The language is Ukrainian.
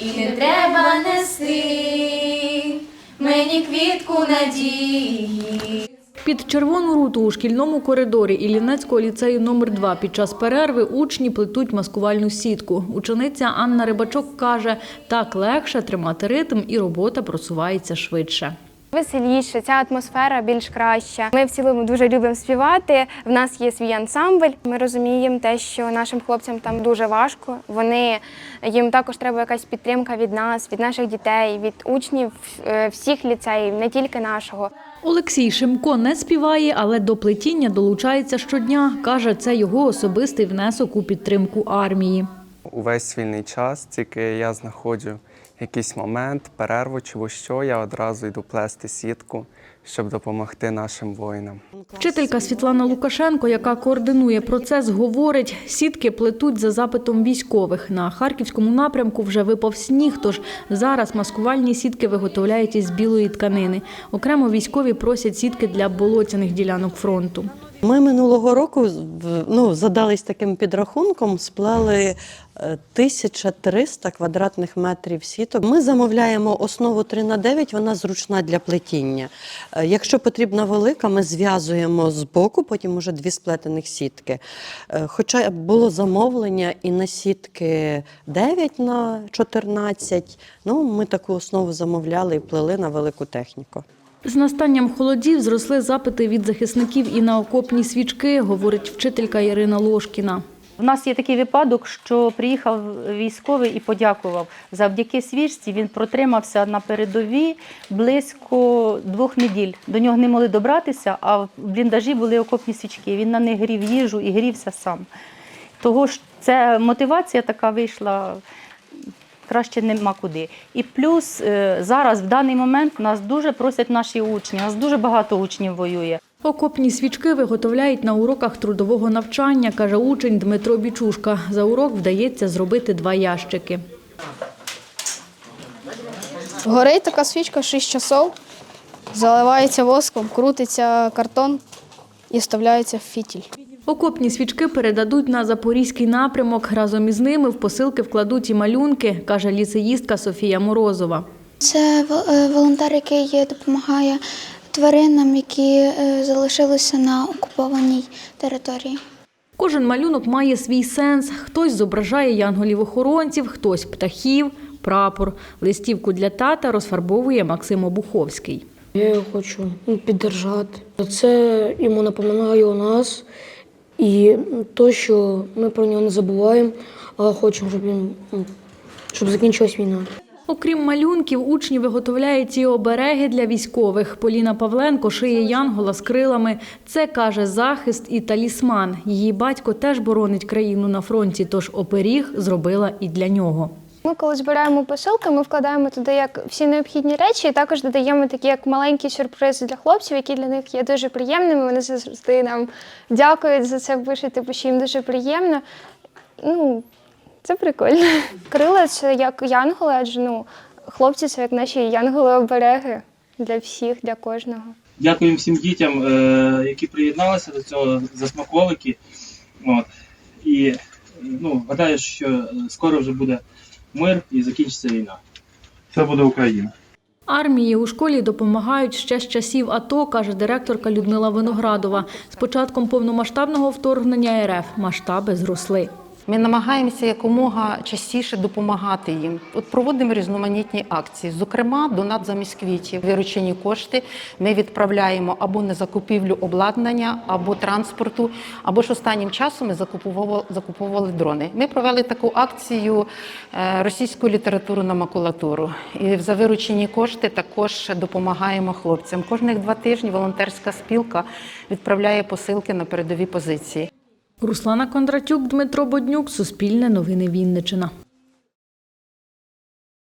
і не треба нести мені квітку надії. Під червону руту у шкільному коридорі Іллінецького ліцею номер 2 під час перерви учні плетуть маскувальну сітку. Учениця Анна Рибачок каже, так легше тримати ритм і робота просувається швидше. Веселіше, ця атмосфера більш краща. Ми в цілому дуже любимо співати. В нас є свій ансамбль. Ми розуміємо те, що нашим хлопцям там дуже важко. Вони їм також треба якась підтримка від нас, від наших дітей, від учнів е, всіх ліцеїв, не тільки нашого. Олексій Шимко не співає, але до плетіння долучається щодня. Каже, це його особистий внесок у підтримку армії. Увесь вільний час, тільки я знаходжу якийсь момент, перерву чи що, я одразу йду плести сітку, щоб допомогти нашим воїнам. Вчителька Світлана Лукашенко, яка координує процес, говорить, сітки плетуть за запитом військових. На харківському напрямку вже випав сніг, тож зараз маскувальні сітки виготовляють із білої тканини. Окремо військові просять сітки для болотяних ділянок фронту. Ми минулого року ну, задались таким підрахунком, сплели е, 1300 квадратних метрів сіток. Ми замовляємо основу 3 на 9, вона зручна для плетіння. Е, Якщо потрібна велика, ми зв'язуємо з боку, потім уже дві сплетених сітки. Е, Хоча було замовлення і на сітки 9 на 14, ну, ми таку основу замовляли і плели на велику техніку. З настанням холодів зросли запити від захисників і на окопні свічки, говорить вчителька Ірина Лошкіна. У нас є такий випадок, що приїхав військовий і подякував. Завдяки свічці він протримався на передовій близько двох неділь. До нього не могли добратися, а в бліндажі були окопні свічки. Він на них грів їжу і грівся сам. Того ж це мотивація така вийшла. Краще нема куди. І плюс е, зараз в даний момент нас дуже просять наші учні. Нас дуже багато учнів воює. Окопні свічки виготовляють на уроках трудового навчання, каже учень Дмитро Бічушка. За урок вдається зробити два ящики. Горить така свічка 6 часов, заливається воском, крутиться картон і вставляється в фітіль. Окопні свічки передадуть на запорізький напрямок. Разом із ними в посилки вкладуть і малюнки, каже ліцеїстка Софія Морозова. Це е, волонтер, який допомагає тваринам, які е, залишилися на окупованій території. Кожен малюнок має свій сенс. Хтось зображає янголів-охоронців, хтось птахів, прапор. Листівку для тата розфарбовує Максим Обуховський. Я його хочу ну, піддержати. Це йому напоминає у нас і то, що ми про нього не забуваємо, але хочемо, щоб він ну, щоб закінчилась війна. Окрім малюнків, учні виготовляють і обереги для військових. Поліна Павленко шиє янгола з крилами. Це каже захист і талісман. Її батько теж боронить країну на фронті, тож оперіг зробила і для нього. Ми коли збираємо посилки, ми вкладаємо туди як всі необхідні речі, і також додаємо такі як маленькі сюрпризи для хлопців, які для них є дуже приємними. Вони завжди нам дякують за це, пишуть, типу, що їм дуже приємно. Ну, це прикольно. Крила це як янголи, адже ну, хлопці це як наші янголи-обереги для всіх, для кожного. Дякуємо всім дітям, е, які приєдналися до цього за смаколики. От. І ну, гадаю, що скоро вже буде мир і закінчиться війна. Це буде Україна. Армії у школі допомагають ще з часів АТО, каже директорка Людмила Виноградова. З початком повномасштабного вторгнення РФ масштаби зросли. Ми намагаємося якомога частіше допомагати їм. От проводимо різноманітні акції. Зокрема, донат замість квітів. Виручені кошти ми відправляємо або на закупівлю обладнання, або транспорту, або ж останнім часом ми закуповували, закуповували дрони. Ми провели таку акцію е, російську літературу на макулатуру. І за виручені кошти також допомагаємо хлопцям. Кожних два тижні волонтерська спілка відправляє посилки на передові позиції. Руслана Кондратюк, Дмитро Боднюк, Суспільне новини Вінничина.